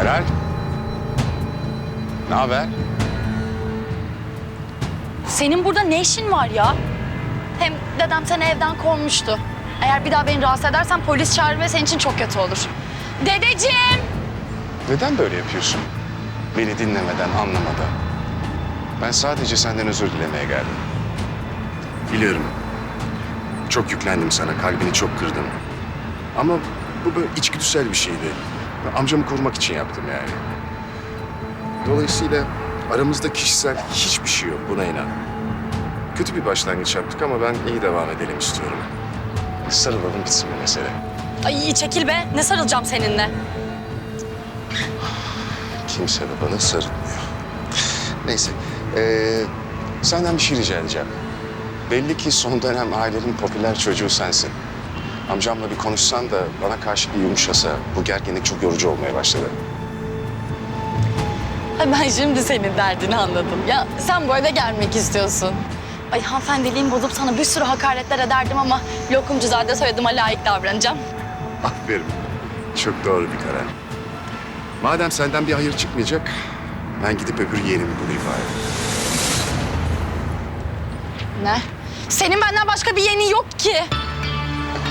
Meral. Ne haber? Senin burada ne işin var ya? Hem dedem seni evden kovmuştu. Eğer bir daha beni rahatsız edersen polis çağırır ve senin için çok kötü olur. Dedeciğim! Neden böyle yapıyorsun? Beni dinlemeden, anlamadan. Ben sadece senden özür dilemeye geldim. Biliyorum. Çok yüklendim sana, kalbini çok kırdım. Ama bu böyle içgüdüsel bir şeydi. Amcamı korumak için yaptım yani. Dolayısıyla aramızda kişisel hiçbir şey yok, buna inan. Kötü bir başlangıç yaptık ama ben iyi devam edelim istiyorum. Sarılalım bitsin bu mesele. Ay çekil be. Ne sarılacağım seninle? Kimse de bana sarılmıyor. Neyse, ee, senden bir şey rica edeceğim. Belli ki son dönem ailenin popüler çocuğu sensin. Amcamla bir konuşsan da bana karşı bir yumuşasa, bu gerginlik çok yorucu olmaya başladı. Ay ben şimdi senin derdini anladım. Ya sen bu eve gelmek istiyorsun. Ay hanımefendiliğimi bozup sana bir sürü hakaretler ederdim ama lokumcuzade soyadıma layık davranacağım. Aferin. Çok doğru bir karar. Madem senden bir hayır çıkmayacak, ben gidip öbür yeğenimi bulayım bari. Ne? Senin benden başka bir yeğenin yok ki.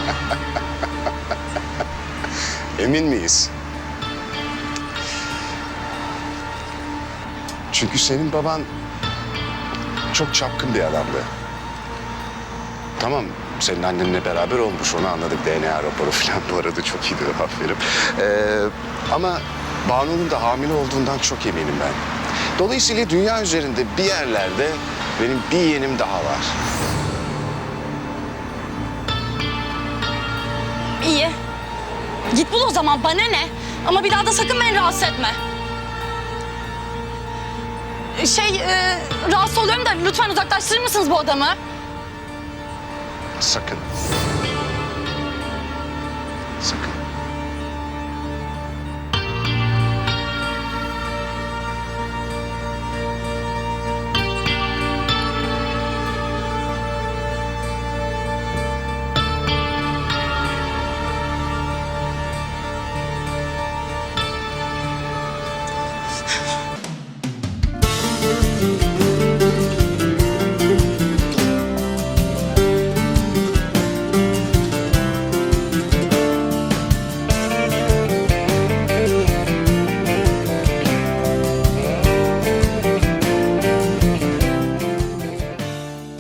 Emin miyiz? Çünkü senin baban çok çapkın bir adamdı. Tamam, senin annenle beraber olmuş, onu anladık. DNA raporu falan bu arada çok iyiydi, aferin. Ee, ama Banu'nun da hamile olduğundan çok eminim ben. Dolayısıyla dünya üzerinde bir yerlerde benim bir yeğenim daha var. Git bul o zaman bana ne? Ama bir daha da sakın beni rahatsız etme. Şey e, rahatsız oluyorum da lütfen uzaklaştırır mısınız bu adamı? Sakın. Sakın.